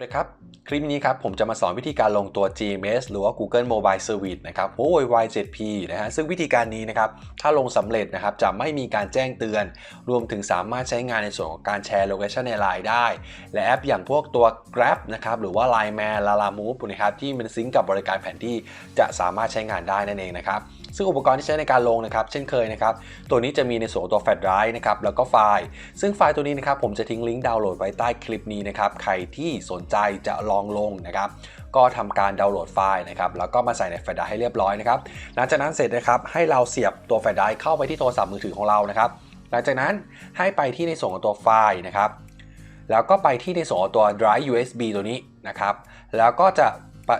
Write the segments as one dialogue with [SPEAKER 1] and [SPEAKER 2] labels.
[SPEAKER 1] วัสดีครับ คลิปนี้ครับผมจะมาสอนวิธีการลงตัว GMS หรือว่า Google Mobile Service นะครับ Huawei Y7P นะฮะซึ่งวิธีการนี้นะครับ ถ้าลงสำเร็จนะครับ จะไม่มีการแจ้งเตือน รวมถึงสามารถใช้งานในส่วนของการแชร์โลเคชันในไลน์ได้ และแอปอย่างพวกตัว Grab นะครับ หรือว่า Line Man Lala Move นะครับที่มันซิงก์กับ บริการแผนที่จะสามารถใช้งานได้นั่นเองนะครับ ซึ่งอุปกรณ์ที่ใช้ในการลงนะครับ เช่นเคยนะครับ ตัวนี้จะมีในส่วนตัวแฟลชไดรฟ์นะครับ แล้วก็ไฟล์ ซึ่งไฟล์ตัวนี้นะครับ ผมจะทิ้งลิงก์ดาวน์โหลดไว้ใต้คลิปนี้นะครับ ใครที่สนใจจะลองลงนะครับ ก็ทำการดาวน์โหลดไฟล์นะครับ แล้วก็มาใส่ในแฟลชไดรฟ์ให้เรียบร้อยนะครับ หลังจากนั้นเสร็จนะครับ ให้เราเสียบตัวแฟลชไดรฟ์เข้าไปที่โทรศัพท์มือถือของเรานะครับ หลังจากนั้นให้ไปที่ในส่วนของตัวไฟล์นะครับ แล้วก็ไปที่ในส่วนตัว drive USB ตัวนี้นะครับ แล้วก็จะ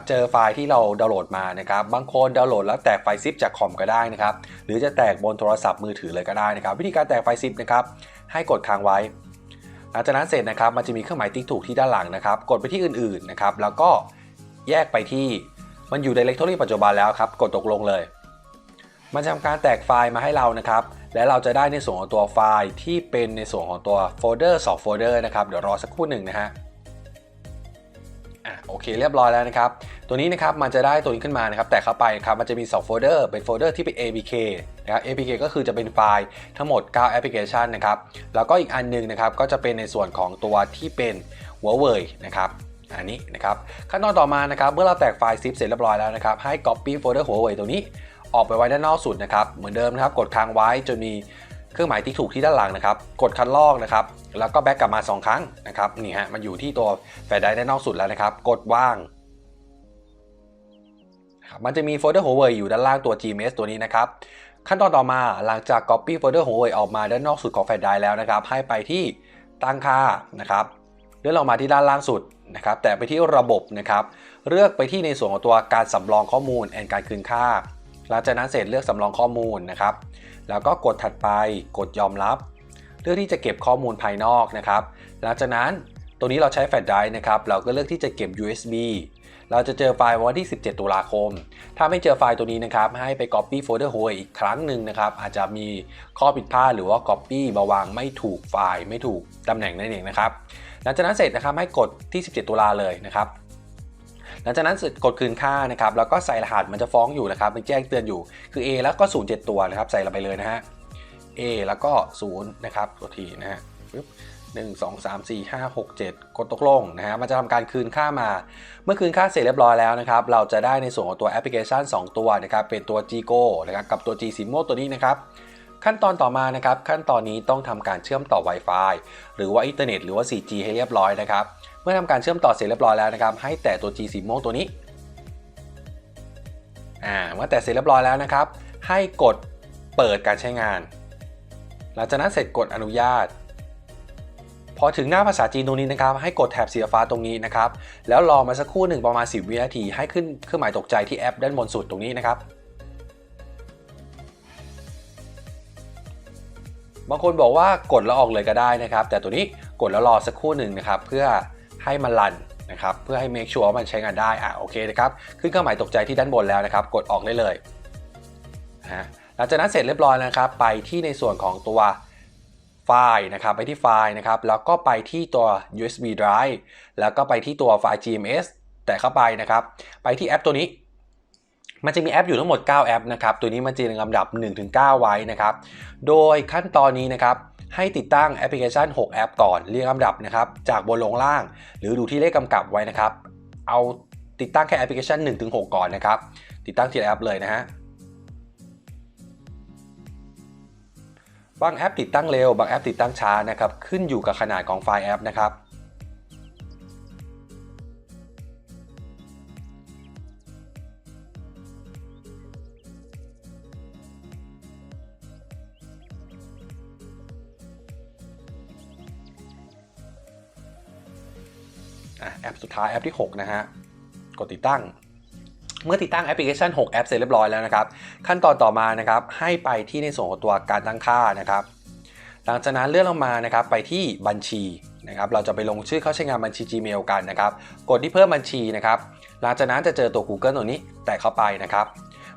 [SPEAKER 1] เจอไฟล์ที่เราดาวน์โหลดมานะครับบางคนดาวน์โหลดแล้วแตกไฟล์ซิปจากคอมก็ได้นะครับหรือจะแตกบนโทรศัพท์มือถือเลยก็ได้นะครับ วิธีการแตกไฟล์ซิปนะครับให้กดค้างไว้หลังจากนั้นเสร็จนะครับมันจะมีเครื่องหมายติ๊กถูกที่ด้านหลังนะครับ กดไปที่อื่นๆนะครับแล้วก็แยกไปที่มันอยู่ใน Directory ปัจจุบันแล้วครับกดตกลงเลย มันจะทำการแตกไฟล์มาให้เรานะครับและเราจะได้ในส่วนของตัวไฟล์ที่เป็นในส่วนของตัวโฟลเดอร์2โฟลเดอร์นะครับเดี๋ยวรอสักครู่หนึ่งนะฮะ อะโอเคเรียบร้อยแล้วนะครับ ตัวนี้นะครับมันจะได้ตัวนี้ขึ้นมานะครับ แต่เข้าไปครับมันจะมี 2 โฟลเดอร์เป็นโฟลเดอร์ที่เป็น APK นะครับ APK ก็คือจะเป็นไฟล์ทั้งหมด 9 แอปพลิเคชันนะครับ แล้วก็อีกอันหนึงนะครับก็จะเป็นในส่วนของตัวที่เป็น Huawei นะครับอันนี้นะครับขั้นตอนต่อมานะครับเมื่อเราแตกไฟล์ zip เสร็จเรียบร้อยแล้วนะครับให้ copy folder Huawei ตัวนี้ออกไปไว้ด้านนอกสุดนะครับเหมือนเดิมนะครับกดค้างไว้จนมี เครื่องหมายที่ถูกที่ด้านหลังนะครับ กดคัดลอกนะครับ แล้วก็แบ็กกลับมา 2 ครั้งนะครับ นี่ฮะ มันอยู่ที่ตัวแฟลชไดรฟ์ด้านนอกสุดแล้วนะครับ กดว่าง มันจะมีโฟลเดอร์ Huawei อยู่ด้านล่างตัว GMS ตัวนี้นะครับ ขั้นตอนต่อมาหลังจาก Copy โฟลเดอร์ Huawei ออกมาด้านนอกสุดของแฟลชไดรฟ์แล้วนะครับ ให้ไปที่ตั้งค่านะครับ เลื่อนลงมาที่ด้านล่างสุดนะครับ แต่ไปที่ระบบนะครับ เลือกไปที่ในส่วนของตัวการสำรองข้อมูลแอนการคืนค่า หลังจากนั้นเสร็จเลือกสำรองข้อมูลนะครับ แล้วก็กดถัดไปกดยอมรับ เลือกที่จะเก็บข้อมูลภายนอกนะครับ หลังจากนั้นตัวนี้เราใช้แฟลชไดรฟ์นะครับ เราก็เลือกที่จะเก็บ USB เราจะเจอไฟล์วันที่ 17 ตุลาคม ถ้าไม่เจอไฟล์ตัวนี้นะครับ ให้ไป Copy Folder Huawei อีกครั้งหนึ่งนะครับ อาจจะมีข้อผิดพลาดหรือว่า Copy มาวางไม่ถูกไฟล์ ไม่ถูกตำแหน่งนั่นเองนะครับ หลังจากนั้นเสร็จนะครับให้กดที่ 17 ตุลาเลยนะครับ หลังจากนั้นกดคืนค่านะครับแล้วก็ใส่รหัสมันจะฟ้องอยู่นะครับมันแจ้งเตือนอยู่คือ A แล้วก็ 0 7 ตัวนะครับใส่ลงไปเลยนะฮะ A แล้วก็0นะครับตัวทีนะฮะปึ๊บหนึ่งสองสามสี่ห้าหกเจ็ดกดตกลงนะฮะมันจะทำการคืนค่ามา เมื่อคืนค่าเสร็จเรียบร้อยแล้วนะครับ เราจะได้ในส่วนของตัวแอปพลิเคชัน 2 ตัวนะครับ เป็นตัว Ggo นะครับกับตัว G Simo ตัวนี้นะครับ ขั้นตอนต่อมานะครับ ขั้นตอนนี้ต้องทำการเชื่อมต่อ Wi-Fi หรือว่าอินเทอร์เน็ตหรือว่า 4G ให้เรียบร้อยนะครับ เมื่อทำการเชื่อมต่อเสร็จเรียบร้อยแล้วนะครับ ให้แตะตัว G Simo ตัวนี้อ่าเมื่อแตะเสร็จเรียบร้อยแล้วนะครับ ให้กดเปิดการใช้งาน หลังจากนั้นเสร็จกดอนุญาต พอถึงหน้าภาษาจีนตรงนี้นะครับ ให้กดแถบสีฟ้าตรงนี้นะครับ แล้วรอมาสักครู่หนึ่งประมาณ 10 วินาที ให้ขึ้นเครื่องหมายตกใจที่แอปด้านบนสุดตรงนี้นะครับบางคนบอกว่ากดแล้วออกเลยก็ได้นะครับ แต่ตัวนี้กดแล้วรอสักครู่หนึ่งนะครับ เพื่อ ให้มันรันนะครับเพื่อให้ make sure ว่ามันใช้งานได้อะโอเคนะครับขึ้นเครื่องหมายตกใจที่ด้านบนแล้วนะครับ กดออกได้เลยนะฮะหลังจากนั้นเสร็จเรียบร้อยนะครับ ไปที่ในส่วนของตัวไฟล์นะครับ ไปที่ไฟล์นะครับ แล้วก็ไปที่ตัว USB drive แล้วก็ไปที่ตัวไฟล์ GMS แต่เข้าไปนะครับ ไปที่แอปตัวนี้ มันจะมีแอปอยู่ทั้งหมด 9 แอปนะครับ ตัวนี้มันจะเรียงลำดับ 1-9 ไว้นะครับ โดยขั้นตอนนี้นะครับ ให้ติดตั้งแอปพลิเคชัน 6 แอปก่อน เรียงลำดับนะครับ จากบนลงล่าง หรือดูที่เลขกำกับไว้นะครับ เอาติดตั้งแค่แอปพลิเคชัน 1-6 ก่อนนะครับ ติดตั้งทีละแอปเลยนะฮะ บางแอปติดตั้งเร็ว บางแอปติดตั้งช้านะครับ ขึ้นอยู่กับขนาดของไฟล์แอปนะครับ ปสุดท้ายแอปที่ 6 นะฮะ กดติดตั้ง เมื่อติดตั้งแอปพลิเคชัน 6 แอปเสร็จเรียบร้อยแล้วนะครับ ขั้นตอนต่อมานะครับให้ไปที่ในส่วนของตัวการตั้งค่านะครับ หลังจากนั้นเลื่อนลงมานะครับไปที่บัญชีนะครับ เราจะไปลงชื่อเข้าใช้งานบัญชี Gmail กันนะครับ กดที่เพิ่มบัญชีนะครับ หลังจากนั้นจะเจอตัว Google ตัวนี้แตะเข้าไปนะครับ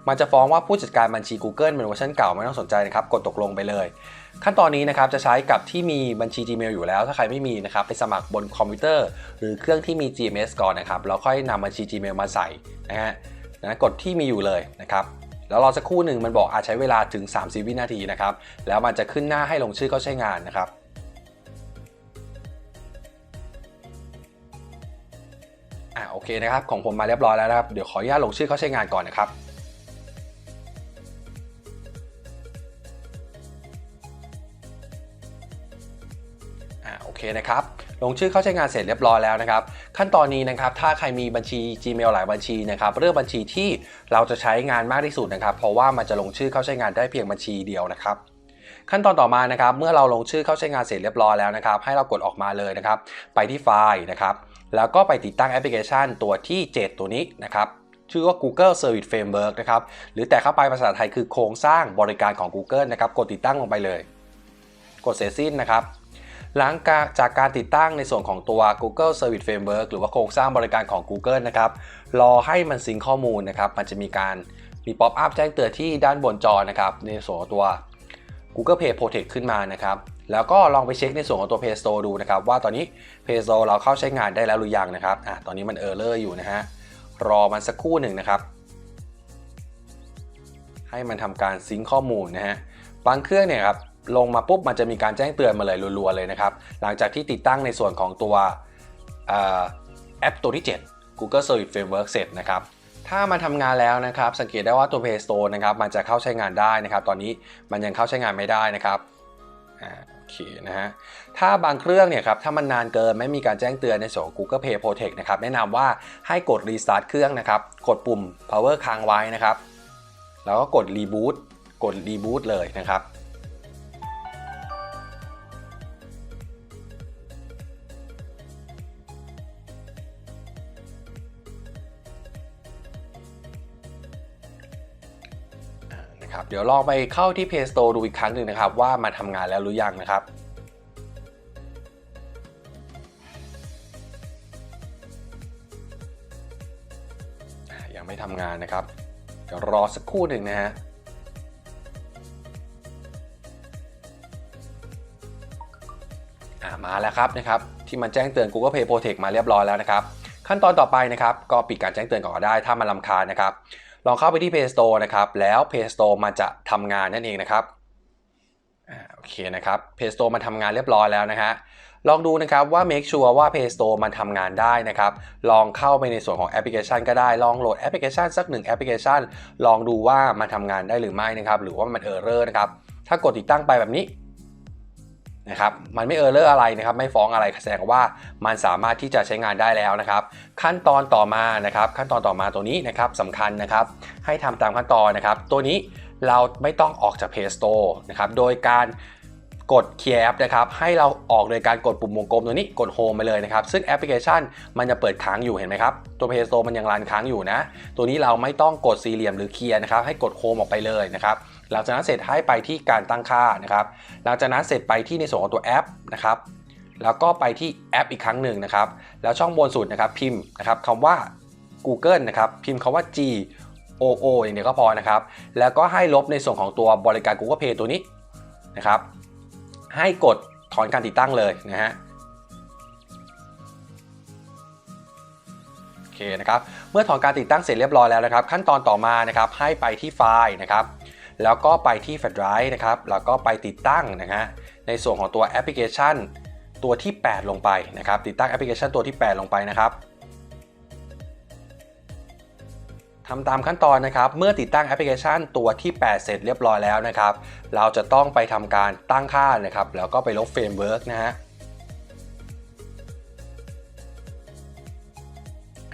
[SPEAKER 1] มันจะฟ้องว่าผู้จัดการบัญชี Google เป็นเวอร์ชันเก่าไม่ต้องสนใจนะครับ กดตกลงไปเลย ขั้นตอนนี้นะครับจะใช้กับที่มีบัญชี Gmail อยู่แล้ว ถ้าใครไม่มีนะครับไปสมัครบนคอมพิวเตอร์ หรือเครื่องที่มี GMS ก่อนนะครับแล้วค่อยนำบัญชี Gmail มาใส่นะฮะนะกดที่มีอยู่เลยนะครับแล้วรอสักครู่หนึ่งมันบอกอาจใช้เวลาถึง 30 วินาทีนะครับแล้วมันจะขึ้นหน้าให้ลงชื่อเข้าใช้งานนะครับอ่าโอเคนะครับของผมมาเรียบร้อยแล้วนะครับเดี๋ยวขออนุญาตลงชื่อเข้าใช้งานก่อนนะครับ เคนะครับ ลงชื่อเข้าใช้งานเสร็จเรียบร้อยแล้วนะครับ ขั้นตอนนี้นะครับ ถ้าใครมีบัญชี Gmail หลายบัญชีนะครับเลือกบัญชีที่เราจะใช้งานมากที่สุดนะครับ เพราะว่ามันจะลงชื่อเข้าใช้งานได้เพียงบัญชีเดียวนะครับขั้นตอนต่อมานะครับเมื่อเราลงชื่อเข้าใช้งานเสร็จเรียบร้อยแล้วนะครับ ให้เรากดออกมาเลยนะครับ ไปที่ไฟล์นะครับ แล้วก็ไปติดตั้งแอปพลิเคชันตัวที่ 7 ตัวนี้นะครับ ชื่อว่า Google Service Framework นะครับ หรือแต่เข้าไปภาษาไทยคือโครงสร้างบริการของ Google นะครับ กดติดตั้งลงไปเลย กดเสร็จสิ้นนะครับ หลังจากการติดตั้งในส่วนของตัว Google Service Framework หรือว่าโครงสร้างบริการของ Google นะครับ รอให้มันซิงข้อมูลนะครับ มันจะมีการมีป๊อปอัพแจ้งเตือนที่ด้านบนจอนะครับ ในส่วนของตัว Google Play Protect ขึ้นมานะครับ แล้วก็ลองไปเช็คในส่วนของตัว Play Store ดูนะครับ ว่าตอนนี้ Play Store เราเข้าใช้งานได้แล้วหรือยังนะครับอะตอนนี้มันเออร์เลอร์อยู่นะฮะ รอมันสักครู่หนึ่งนะครับ ให้มันทำการซิงข้อมูลนะฮะ บางเครื่องเนี่ยครับ ลงมาปุ๊บมันจะมีการแจ้งเตือนมาเลยรัวๆเลยนะครับ หลังจากที่ติดตั้งในส่วนของตัวแอปตัวที่ 7 Google Service Framework เสร็จนะครับถ้ามันทำงานแล้วนะครับ สังเกตได้ว่าตัว Play Store นะครับมันจะเข้าใช้งานได้นะครับ ตอนนี้มันยังเข้าใช้งานไม่ได้นะครับโอเคนะฮะถ้าบางเครื่องเนี่ยครับถ้ามันนานเกินไม่มีการแจ้งเตือนในส่วน Google Play Protect นะครับแนะนำว่าให้กด Restart เครื่องนะครับ กดปุ่ม Power ค้างไว้นะครับ แล้วก็กด Reboot กด Reboot เลยนะครับ ดี๋ยวลองไปเข้าที่ Play Store ดูอีกครั้งหนึ่งนะครับ ว่ามาทำงานแล้วหรือยังนะครับยังไม่ทำงานนะครับ เดี๋ยวรอสักครู่หนึ่งนะฮะมาแล้วครับนะครับที่มันแจ้งเตือน Google Play Protect มาเรียบร้อยแล้วนะครับ ขั้นตอนต่อไปนะครับ ก็ปิดการแจ้งเตือนก่อนก็ได้ถ้ามันลำคาญนะครับ ลองเข้าไปที่ Play Store นะครับ แล้ว Play Store มันจะทำงานนั่นเองนะครับโอเคนะครับ Play Store มันทำงานเรียบร้อยแล้วนะฮะลองดูนะครับว่า make sure ว่า Play Store มันทำงานได้นะครับ ลองเข้าไปในส่วนของแอปพลิเคชันก็ได้ ลองโหลดแอปพลิเคชันสักหนึ่งแอปพลิเคชัน ลองดูว่ามันทำงานได้หรือไม่นะครับ หรือว่ามันเออร์เรอร์นะครับ ถ้ากดติดตั้งไปแบบนี้ นะครับมันไม่เออร์เลอร์อะไรนะครับไม่ฟ้องอะไรแสดงว่ามันสามารถที่จะใช้งานได้แล้วนะครับ ขั้นตอนต่อมานะครับ ขั้นตอนต่อมาตัวนี้นะครับสำคัญนะครับ ให้ทำตามขั้นตอนนะครับ ตัวนี้เราไม่ต้องออกจาก Play Store นะครับโดยการกด Clear App นะครับให้เราออกโดยการกดปุ่มวงกลมตัวนี้กด Home ไปเลยนะครับซึ่งแอปพลิเคชันมันจะเปิดค้างอยู่เห็นไหมครับตัว Play Store มันยังรันค้างอยู่นะ ตัวนี้เราไม่ต้องกดสี่เหลี่ยมหรือเคลียร์นะครับให้กด Home ออกไปเลยนะครับ หลังจากนั้นเสร็จให้ไปที่การตั้งค่านะครับหลังจากนั้นเสร็จไปที่ในส่วนของตัวแอปนะครับแล้วก็ไปที่แอปอีกครั้งหนึ่งนะครับ แล้วช่องบนสุดนะครับพิมพ์นะครับคำว่า Google นะครับพิมพ์คำว่า G O O อย่างเดียวก็พอนะครับ แล้วก็ให้ลบในส่วนของตัวบริการ Google Play ตัวนี้นะครับ ให้กดถอนการติดตั้งเลยนะฮะโอเคนะครับ เมื่อถอนการติดตั้งเสร็จเรียบร้อยแล้วนะครับ ขั้นตอนต่อมานะครับให้ไปที่ไฟล์นะครับ แล้วก็ไปที่ Flash Drive นะครับ แล้วก็ไปติดตั้งนะฮะ ในส่วนของตัวแอปพลิเคชันตัวที่ 8 ลงไปนะครับ ติดตั้งแอปพลิเคชันตัวที่ 8 ลงไปนะครับทำตามขั้นตอนนะครับ เมื่อติดตั้งแอปพลิเคชันตัวที่ 8 เสร็จเรียบร้อยแล้วนะครับ เราจะต้องไปทำการตั้งค่านะครับ แล้วก็ไปลบเฟรมเวิร์กนะฮะ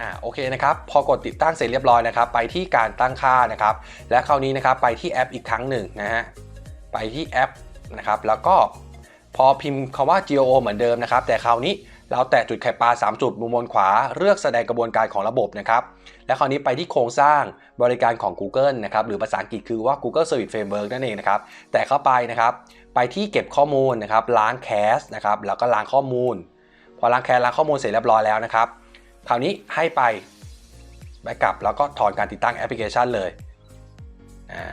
[SPEAKER 1] อ่าโอเคนะครับพอกดติดตั้งเสร็จเรียบร้อยนะครับ ไปที่การตั้งค่านะครับ และคราวนี้นะครับไปที่แอปอีกครั้งหนึ่งนะฮะไปที่แอปนะครับ แล้วก็พอพิมพ์คำว่า GOO เหมือนเดิมนะครับ แต่คราวนี้เราแตะจุดไข่ปลา 3 จุดมุมบนขวา เลือกแสดงกระบวนการของระบบนะครับ และคราวนี้ไปที่โครงสร้างบริการของ Google นะครับ หรือภาษาอังกฤษคือว่า Google Service Framework นั่นเองนะครับ แต่เข้าไปนะครับ ไปที่เก็บข้อมูลนะครับ ล้างแคสนะครับ แล้วก็ล้างข้อมูล พอล้างแคสล้างข้อมูลเสร็จเรียบร้อยแล้วนะครับ คราวนี้ให้ไปแบ็กกลับแล้วก็ถอนการติดตั้งแอปพลิเคชันเลยอา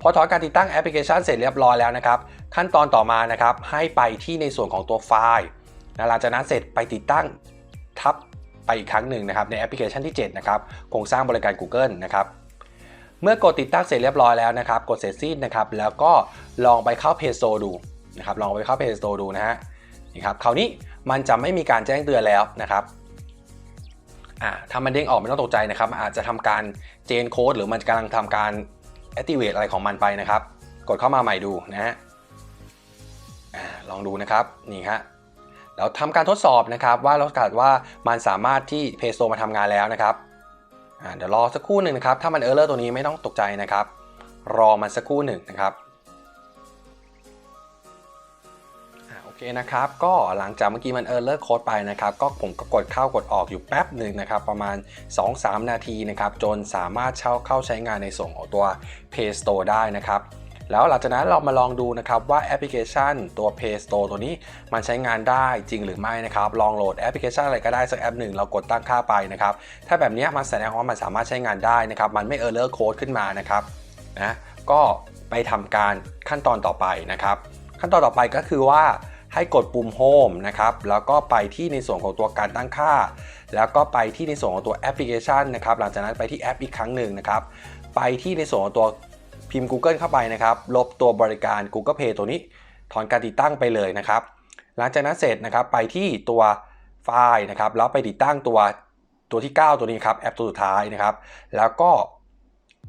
[SPEAKER 1] พอถอนการติดตั้งแอปพลิเคชันเสร็จเรียบร้อยแล้วนะครับ ขั้นตอนต่อมานะครับให้ไปที่ในส่วนของตัวไฟล์นะหลังจากนั้นเสร็จไปติดตั้งทับไปอีกครั้งหนึ่งนะครับในแอปพลิเคชันที่ 7 นะครับโครงสร้างบริการ Google นะครับเมื่อกดติดตั้งเสร็จเรียบร้อยแล้วนะครับ กดเสร็จสิ้นนะครับ แล้วก็ลองไปเข้า Play Store ดูนะครับ ลองไปเข้า Play Store ดูนะฮะนี่ครับคราวนี้มันจะไม่มีการแจ้งเตือนแล้วนะครับ อ่าถ้ามันเด้งออกไม่ต้องตกใจนะครับ อาจจะทำการเจนโค้ดหรือมันกำลังทำการ activate อะไรของมันไปนะครับ กดเข้ามาใหม่ดูนะฮะลองดูนะครับนี่ฮะแล้วทำการทดสอบนะครับว่าเรากาศว่ามันสามารถที่ Play Store มาทำงานแล้วนะครับเดี๋ยวรอสักครู่หนึ่งนะครับ ถ้ามันเออร์เลอร์ตัวนี้ไม่ต้องตกใจนะครับ รอมันสักครู่หนึ่งนะครับ คนะครับก็หลังจากเมื่อกี้มันเออร์เลอร์โค้ดไปนะครับก็ผมก็กดเข้ากดออกอยู่แป๊บหนึ่งนะครับประมาณ 2-3 นาทีนะครับจนสามารถเช่าเข้าใช้งานในส่งของตัว Play Store ได้นะครับแล้วหลังจากนั้นเรามาลองดูนะครับว่าแอปพลิเคชันตัว Play Store ตัวนี้มันใช้งานได้จริงหรือไม่นะครับ ลองโหลดแอปพลิเคชันอะไรก็ได้สักแอปหนึ่งเรากดตั้งค่าไปนะครับ ถ้าแบบนี้มันแสดงว่ามันสามารถใช้งานได้นะครับ มันไม่เออร์เลอร์โค้ดขึ้นมานะครับนะก็ไปทำการขั้นตอนต่อไปนะครับ ขั้นตอนต่อไปก็คือว่า ให้กดปุ่ม Home นะครับ แล้วก็ไปที่ในส่วนของตัวการตั้งค่า แล้วก็ไปที่ในส่วนของตัวแอปพลิเคชันนะครับ หลังจากนั้นไปที่แอปอีกครั้งหนึ่งนะครับ ไปที่ในส่วนของตัวพิมพ์ Google เข้าไปนะครับ ลบตัวบริการ Google Play ตัวนี้ ถอนการติดตั้งไปเลยนะครับ หลังจากนั้นเสร็จนะครับไปที่ตัวไฟล์นะครับ แล้วไปติดตั้งตัวตัวที่ 9 ตัวนี้ครับ แอปตัวสุดท้ายนะครับ แล้วก็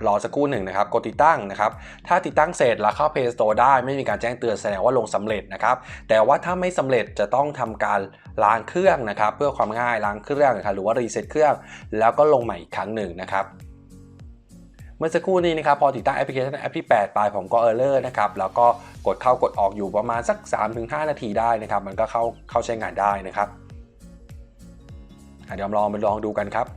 [SPEAKER 1] รอสักครู่หนึ่งนะครับกดติดตั้งนะครับ ถ้าติดตั้งเสร็จแล้วเข้า Play Store ได้ไม่มีการแจ้งเตือนแสดงว่าลงสำเร็จนะครับ แต่ว่าถ้าไม่สำเร็จจะต้องทำการล้างเครื่องนะครับ เพื่อความง่ายล้างเครื่องนะครับหรือว่ารีเซ็ตเครื่อง แล้วก็ลงใหม่อีกครั้งหนึ่งนะครับเมื่อสักครู่นี้นะครับพอติดตั้งแอปพลิเคชันแอปที่ 8 ไปผมก็เออร์เลอร์นะครับแล้วก็กดเข้ากดออกอยู่ประมาณสัก 3-5 นาทีได้นะครับ มันก็เข้าเข้าใช้งานได้นะครับเดี๋ยวลองไปลองดูกันครับ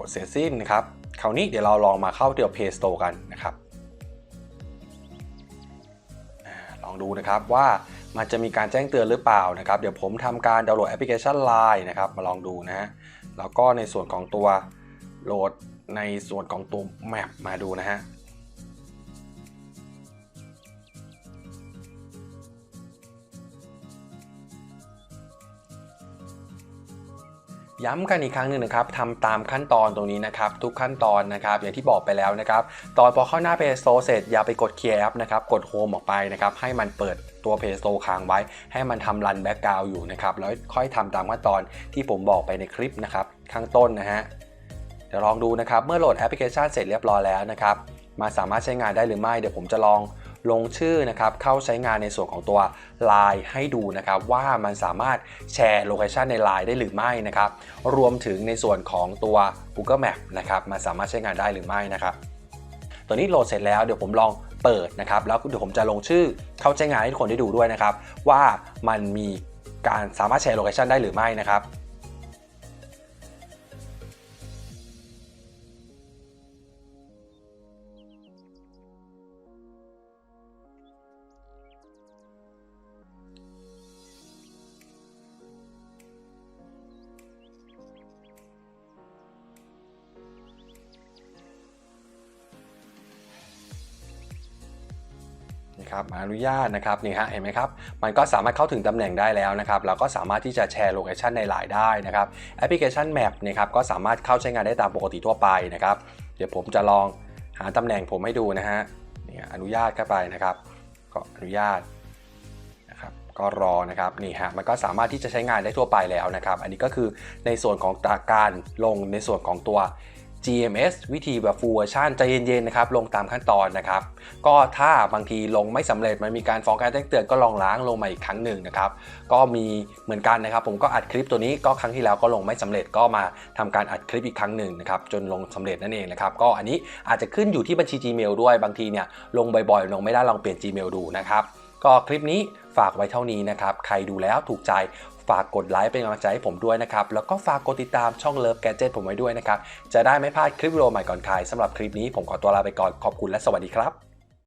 [SPEAKER 1] กดเสร็จสิ้นนะครับ คราวนี้เดี๋ยวเราลองมาเข้าเดี๋ยว Play Store กันนะครับ ลองดูนะครับว่ามันจะมีการแจ้งเตือนหรือเปล่านะครับ เดี๋ยวผมทำการดาวน์โหลดแอปพลิเคชัน Line นะครับ มาลองดูนะฮะ แล้วก็ในส่วนของตัวโหลดในส่วนของตัวแมปมาดูนะฮะ ย้ำกันอีกครั้งหนึ่งนะครับทำตามขั้นตอนตรงนี้นะครับ ทุกขั้นตอนนะครับอย่างที่บอกไปแล้วนะครับ ตอนพอเข้าหน้า Play Store เสร็จอย่าไปกด Clear App นะครับ กด Home ออกไปนะครับ ให้มันเปิดตัว Play Store ค้างไว้ ให้มันทำรันแบ็กกราวอยู่นะครับ แล้วค่อยทำตามขั้นตอนที่ผมบอกไปในคลิปนะครับ ข้างต้นนะฮะเดี๋ยวลองดูนะครับ เมื่อโหลดแอปพลิเคชันเสร็จเรียบร้อยแล้วนะครับมาสามารถใช้งานได้หรือไม่ เดี๋ยวผมจะลอง ลงชื่อนะครับเข้าใช้งานในส่วนของตัว Line ให้ดูนะครับว่ามันสามารถแชร์โลเคชันใน Line ได้หรือไม่นะครับรวมถึงในส่วนของตัว Google Map นะครับมันสามารถใช้งานได้หรือไม่นะครับตัวนี้โหลดเสร็จแล้วเดี๋ยวผมลองเปิดนะครับแล้วเดี๋ยวผมจะลงชื่อเข้าใช้งานให้ทุกคนได้ดูด้วยนะครับว่ามันมีการสามารถแชร์โลเคชันได้หรือไม่นะครับ นะครับมาอนุญาตนะครับนี่ฮะเห็นไหมครับมันก็สามารถเข้าถึงตำแหน่งได้แล้วนะครับแล้วก็สามารถที่จะแชร์โลเคชันในไลน์ได้นะครับแอปพลิเคชัน Map นะครับก็สามารถเข้าใช้งานได้ตามปกติทั่วไปนะครับเดี๋ยวผมจะลองหาตำแหน่งผมให้ดูนะฮะนี่อนุญาตเข้าไปนะครับ ก็อนุญาตนะครับก็รอนะครับนี่ฮะมันก็สามารถที่จะใช้งานได้ทั่วไปแล้วนะครับ อันนี้ก็คือในส่วนของการลงในส่วนของตัว GMS วิธีแบบ full version ใจเย็นๆนะครับลงตามขั้นตอนนะครับก็ถ้าบางทีลงไม่สำเร็จมันมีการฟ้องการแจ้งเตือนก็ลองล้างลงมาอีกครั้งหนึ่งนะครับก็มีเหมือนกันนะครับ ผมก็อัดคลิปตัวนี้ก็ครั้งที่แล้วก็ลงไม่สำเร็จก็มาทำการอัดคลิปอีกครั้งหนึ่งนะครับจนลงสำเร็จนั่นเองนะครับก็อันนี้อาจจะขึ้นอยู่ที่บัญชี Gmail ด้วยบางทีเนี่ยลงบ่อยๆลงไม่ได้ลองเปลี่ยน Gmail ดูนะครับก็คลิปนี้ฝากไว้เท่านี้นะครับ ใครดูแล้วถูกใจ ฝากกดไลค์เป็นกำลังใจให้ผมด้วยนะครับ แล้วก็ฝากกดติดตามช่องเลิฟแกจ e t ผมไว้ด้วยนะครับ จะได้ไม่พลาดคลิปวิดีโอใหม่ก่อนใครสำหรับคลิปนี้ผมขอตัวลาไปก่อนขอบคุณและสวัสดีครับ